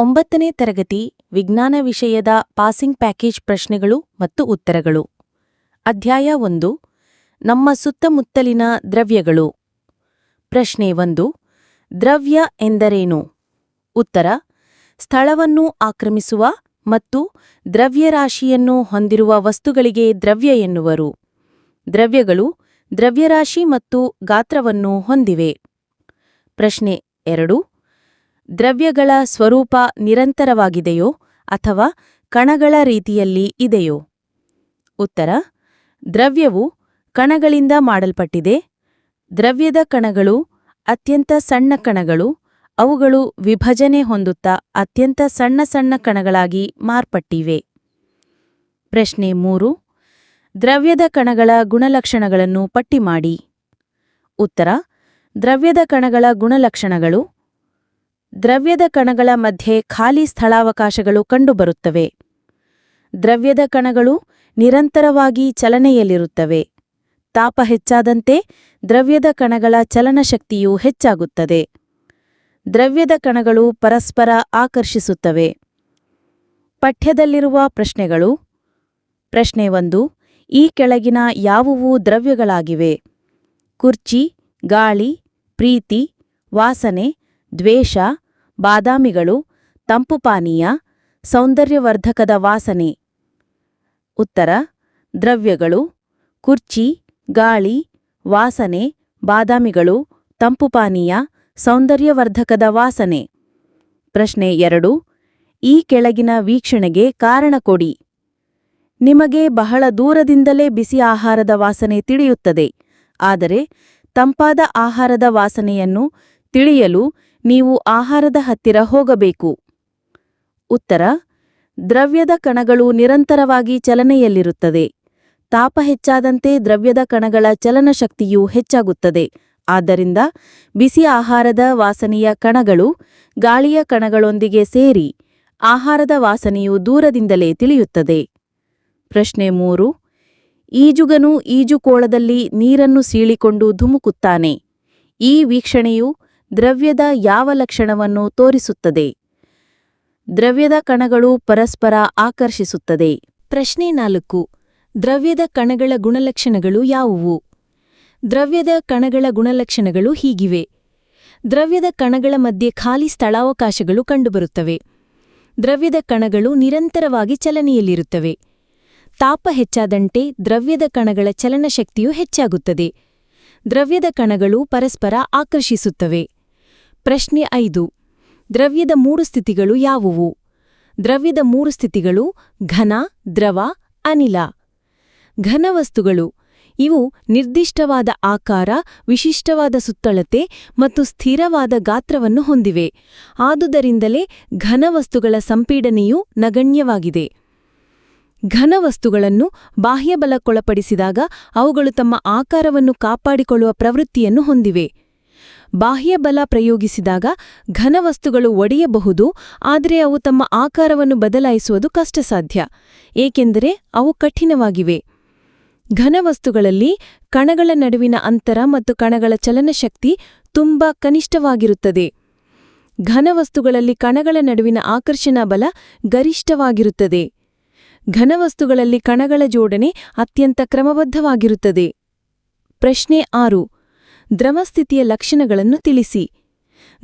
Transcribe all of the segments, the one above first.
ಒಂಬತ್ತನೇ ತರಗತಿ ವಿಜ್ಞಾನ ವಿಷಯದ ಪಾಸಿಂಗ್ ಪ್ಯಾಕೇಜ್ ಪ್ರಶ್ನೆಗಳು ಮತ್ತು ಉತ್ತರಗಳು. ಅಧ್ಯಾಯ ಒಂದು, ನಮ್ಮ ಸುತ್ತಮುತ್ತಲಿನ ದ್ರವ್ಯಗಳು. ಪ್ರಶ್ನೆ ಒಂದು, ದ್ರವ್ಯ ಎಂದರೇನು? ಉತ್ತರ, ಸ್ಥಳವನ್ನು ಆಕ್ರಮಿಸುವ ಮತ್ತು ದ್ರವ್ಯರಾಶಿಯನ್ನು ಹೊಂದಿರುವ ವಸ್ತುಗಳಿಗೆ ದ್ರವ್ಯ ಎನ್ನುವರು. ದ್ರವ್ಯಗಳು ದ್ರವ್ಯರಾಶಿ ಮತ್ತು ಗಾತ್ರವನ್ನು ಹೊಂದಿವೆ. ಪ್ರಶ್ನೆ ಎರಡು ದ್ರವ್ಯಗಳ ಸ್ವರೂಪ ನಿರಂತರವಾಗಿದೆಯೋ ಅಥವಾ ಕಣಗಳ ರೀತಿಯಲ್ಲಿ ಇದೆಯೋ? ಉತ್ತರ, ದ್ರವ್ಯವು ಕಣಗಳಿಂದ ಮಾಡಲ್ಪಟ್ಟಿದೆ. ದ್ರವ್ಯದ ಕಣಗಳು ಅತ್ಯಂತ ಸಣ್ಣ ಕಣಗಳು. ಅವುಗಳು ವಿಭಜನೆ ಹೊಂದುತ್ತಾ ಅತ್ಯಂತ ಸಣ್ಣ ಸಣ್ಣ ಕಣಗಳಾಗಿ ಮಾರ್ಪಟ್ಟಿವೆ. ಪ್ರಶ್ನೆ ಮೂರು, ದ್ರವ್ಯದ ಕಣಗಳ ಗುಣಲಕ್ಷಣಗಳನ್ನು ಪಟ್ಟಿ ಮಾಡಿ. ಉತ್ತರ, ದ್ರವ್ಯದ ಕಣಗಳ ಗುಣಲಕ್ಷಣಗಳು ದ್ರವ್ಯದ ಕಣಗಳ ಮಧ್ಯೆ ಖಾಲಿ ಸ್ಥಳಾವಕಾಶಗಳು ಕಂಡುಬರುತ್ತವೆ. ದ್ರವ್ಯದ ಕಣಗಳು ನಿರಂತರವಾಗಿ ಚಲನೆಯಲ್ಲಿರುತ್ತವೆ. ತಾಪ ಹೆಚ್ಚಾದಂತೆ ದ್ರವ್ಯದ ಕಣಗಳ ಚಲನಶಕ್ತಿಯು ಹೆಚ್ಚಾಗುತ್ತದೆ. ದ್ರವ್ಯದ ಕಣಗಳು ಪರಸ್ಪರ ಆಕರ್ಷಿಸುತ್ತವೆ. ಪಠ್ಯದಲ್ಲಿರುವ ಪ್ರಶ್ನೆಗಳು. ಪ್ರಶ್ನೆ ಒಂದು, ಈ ಕೆಳಗಿನ ಯಾವುವು ದ್ರವ್ಯಗಳಾಗಿವೆ? ಕುರ್ಚಿ, ಗಾಳಿ, ಪ್ರೀತಿ, ವಾಸನೆ, ದ್ವೇಷ ಬಾದಾಮಿಗಳು, ತಂಪು ಪಾನೀಯ, ಸೌಂದರ್ಯವರ್ಧಕದ ವಾಸನೆ. ಉತ್ತರ, ದ್ರವ್ಯಗಳು, ಕುರ್ಚಿ, ಗಾಳಿ, ವಾಸನೆ, ಬಾದಾಮಿಗಳು, ತಂಪು ಪಾನೀಯ, ಸೌಂದರ್ಯವರ್ಧಕದ ವಾಸನೆ. ಪ್ರಶ್ನೆ ಎರಡು, ಈ ಕೆಳಗಿನ ವೀಕ್ಷಣೆಗೆ ಕಾರಣ ಕೊಡಿ. ನಿಮಗೆ ಬಹಳ ದೂರದಿಂದಲೇ ಬಿಸಿ ಆಹಾರದ ವಾಸನೆ ತಿಳಿಯುತ್ತದೆ, ಆದರೆ ತಂಪಾದ ಆಹಾರದ ವಾಸನೆಯನ್ನು ತಿಳಿಯಲು ನೀವು ಆಹಾರದ ಹತ್ತಿರ ಹೋಗಬೇಕು. ಉತ್ತರ, ದ್ರವ್ಯದ ಕಣಗಳು ನಿರಂತರವಾಗಿ ಚಲನೆಯಲ್ಲಿರುತ್ತದೆ. ತಾಪ ಹೆಚ್ಚಾದಂತೆ ದ್ರವ್ಯದ ಕಣಗಳ ಚಲನಶಕ್ತಿಯೂ ಹೆಚ್ಚಾಗುತ್ತದೆ. ಆದ್ದರಿಂದ ಬಿಸಿ ಆಹಾರದ ವಾಸನೆಯ ಕಣಗಳು ಗಾಳಿಯ ಕಣಗಳೊಂದಿಗೆ ಸೇರಿ ಆಹಾರದ ವಾಸನೆಯು ದೂರದಿಂದಲೇ ತಿಳಿಯುತ್ತದೆ. ಪ್ರಶ್ನೆ ಮೂರು, ಈಜುಗನು ಈಜುಕೋಳದಲ್ಲಿ ನೀರನ್ನು ಸೀಳಿಕೊಂಡು ಧುಮುಕುತ್ತಾನೆ. ಈ ವೀಕ್ಷಣೆಯು ದ್ರವ್ಯದ ಯಾವ ಲಕ್ಷಣವನ್ನು ತೋರಿಸುತ್ತದೆ? ದ್ರವ್ಯದ ಕಣಗಳು ಪರಸ್ಪರ ಆಕರ್ಷಿಸುತ್ತದೆ. ಪ್ರಶ್ನೆ ನಾಲ್ಕು. ದ್ರವ್ಯದ ಕಣಗಳ ಗುಣಲಕ್ಷಣಗಳು ಯಾವುವು? ದ್ರವ್ಯದ ಕಣಗಳ ಗುಣಲಕ್ಷಣಗಳು ಹೀಗಿವೆ. ದ್ರವ್ಯದ ಕಣಗಳ ಮಧ್ಯೆ ಖಾಲಿ ಸ್ಥಳಾವಕಾಶಗಳು ಕಂಡುಬರುತ್ತವೆ. ದ್ರವ್ಯದ ಕಣಗಳು ನಿರಂತರವಾಗಿ ಚಲನೆಯಲ್ಲಿರುತ್ತವೆ. ತಾಪ ಹೆಚ್ಚಾದಂತೆ ದ್ರವ್ಯದ ಕಣಗಳ ಚಲನಶಕ್ತಿಯು ಹೆಚ್ಚಾಗುತ್ತದೆ. ದ್ರವ್ಯದ ಕಣಗಳು ಪರಸ್ಪರ ಆಕರ್ಷಿಸುತ್ತವೆ. ಪ್ರಶ್ನೆ ಐದು. ದ್ರವ್ಯದ ಮೂರು ಸ್ಥಿತಿಗಳು ಯಾವುವು? ದ್ರವ್ಯದ ಮೂರು ಸ್ಥಿತಿಗಳು ಘನ, ದ್ರವ, ಅನಿಲ. ಘನವಸ್ತುಗಳು ಇವು ನಿರ್ದಿಷ್ಟವಾದ ಆಕಾರ, ವಿಶಿಷ್ಟವಾದ ಸುತ್ತಳತೆ ಮತ್ತು ಸ್ಥಿರವಾದ ಗಾತ್ರವನ್ನು ಹೊಂದಿವೆ. ಆದುದರಿಂದಲೇ ಘನವಸ್ತುಗಳ ಸಂಪೀಡನೆಯು ನಗಣ್ಯವಾಗಿದೆ. ಘನವಸ್ತುಗಳನ್ನು ಬಾಹ್ಯಬಲಕ್ಕೊಳಪಡಿಸಿದಾಗ ಅವುಗಳು ತಮ್ಮ ಆಕಾರವನ್ನು ಕಾಪಾಡಿಕೊಳ್ಳುವ ಪ್ರವೃತ್ತಿಯನ್ನು ಹೊಂದಿವೆ. ಬಾಹ್ಯಬಲ ಪ್ರಯೋಗಿಸಿದಾಗ ಘನವಸ್ತುಗಳು ಒಡೆಯಬಹುದು, ಆದರೆ ಅವು ತಮ್ಮ ಆಕಾರವನ್ನು ಬದಲಾಯಿಸುವುದು ಕಷ್ಟಸಾಧ್ಯ. ಏಕೆಂದರೆ ಅವು ಕಠಿಣವಾಗಿವೆ. ಘನವಸ್ತುಗಳಲ್ಲಿ ಕಣಗಳ ನಡುವಿನ ಅಂತರ ಮತ್ತು ಕಣಗಳ ಚಲನಶಕ್ತಿ ತುಂಬಾ ಕನಿಷ್ಠವಾಗಿರುತ್ತದೆ. ಘನವಸ್ತುಗಳಲ್ಲಿ ಕಣಗಳ ನಡುವಿನ ಆಕರ್ಷಣಾ ಬಲ ಗರಿಷ್ಠವಾಗಿರುತ್ತದೆ. ಘನವಸ್ತುಗಳಲ್ಲಿ ಕಣಗಳ ಜೋಡಣೆ ಅತ್ಯಂತ ಕ್ರಮಬದ್ಧವಾಗಿರುತ್ತದೆ. ಪ್ರಶ್ನೆ ಆರು. ದ್ರವಸ್ಥಿತಿಯ ಲಕ್ಷಣಗಳನ್ನು ತಿಳಿಸಿ.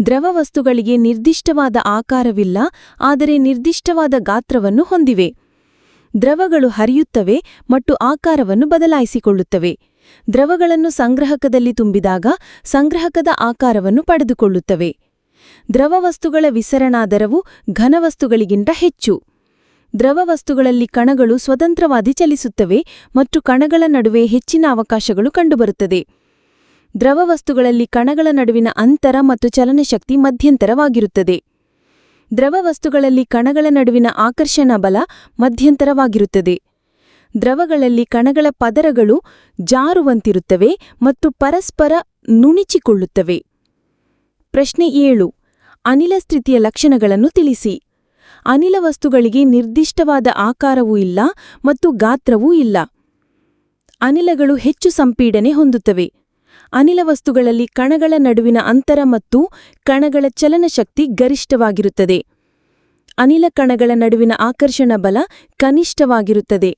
ದ್ರವ ವಸ್ತುಗಳಿಗೆ ನಿರ್ದಿಷ್ಟವಾದ ಆಕಾರವಿಲ್ಲ, ಆದರೆ ನಿರ್ದಿಷ್ಟವಾದ ಗಾತ್ರವನ್ನು ಹೊಂದಿವೆ. ದ್ರವಗಳು ಹರಿಯುತ್ತವೆ ಮತ್ತು ಆಕಾರವನ್ನು ಬದಲಾಯಿಸಿಕೊಳ್ಳುತ್ತವೆ. ದ್ರವಗಳನ್ನು ಸಂಗ್ರಹಕದಲ್ಲಿ ತುಂಬಿದಾಗ ಸಂಗ್ರಹಕದ ಆಕಾರವನ್ನು ಪಡೆದುಕೊಳ್ಳುತ್ತವೆ. ದ್ರವವಸ್ತುಗಳ ವಿಸರಣಾ ದರವು ಘನವಸ್ತುಗಳಿಗಿಂತ ಹೆಚ್ಚು. ದ್ರವವಸ್ತುಗಳಲ್ಲಿ ಕಣಗಳು ಸ್ವತಂತ್ರವಾಗಿ ಚಲಿಸುತ್ತವೆ ಮತ್ತು ಕಣಗಳ ನಡುವೆ ಹೆಚ್ಚಿನ ಅವಕಾಶಗಳು ಕಂಡುಬರುತ್ತದೆ. ದ್ರವವಸ್ತುಗಳಲ್ಲಿ ಕಣಗಳ ನಡುವಿನ ಅಂತರ ಮತ್ತು ಚಲನಶಕ್ತಿ ಮಧ್ಯಂತರವಾಗಿರುತ್ತದೆ. ದ್ರವವಸ್ತುಗಳಲ್ಲಿ ಕಣಗಳ ನಡುವಿನ ಆಕರ್ಷಣಾ ಬಲ ಮಧ್ಯಂತರವಾಗಿರುತ್ತದೆ. ದ್ರವಗಳಲ್ಲಿ ಕಣಗಳ ಪದರಗಳು ಜಾರುವಂತಿರುತ್ತವೆ ಮತ್ತು ಪರಸ್ಪರ ನುಣಿಚಿಕೊಳ್ಳುತ್ತವೆ. ಪ್ರಶ್ನೆ ಏಳು. ಅನಿಲ ಸ್ಥಿತಿಯ ಲಕ್ಷಣಗಳನ್ನು ತಿಳಿಸಿ. ಅನಿಲ ವಸ್ತುಗಳಿಗೆ ನಿರ್ದಿಷ್ಟವಾದ ಆಕಾರವೂ ಇಲ್ಲ ಮತ್ತು ಗಾತ್ರವೂ ಇಲ್ಲ. ಅನಿಲಗಳು ಹೆಚ್ಚು ಸಂಪೀಡನೆ ಹೊಂದುತ್ತವೆ. ಅನಿಲ ವಸ್ತುಗಳಲ್ಲಿ ಕಣಗಳ ನಡುವಿನ ಅಂತರ ಮತ್ತು ಕಣಗಳ ಚಲನಶಕ್ತಿ ಗರಿಷ್ಠವಾಗಿರುತ್ತದೆ. ಅನಿಲ ಕಣಗಳ ನಡುವಿನ ಆಕರ್ಷಣ ಬಲ ಕನಿಷ್ಠವಾಗಿರುತ್ತದೆ.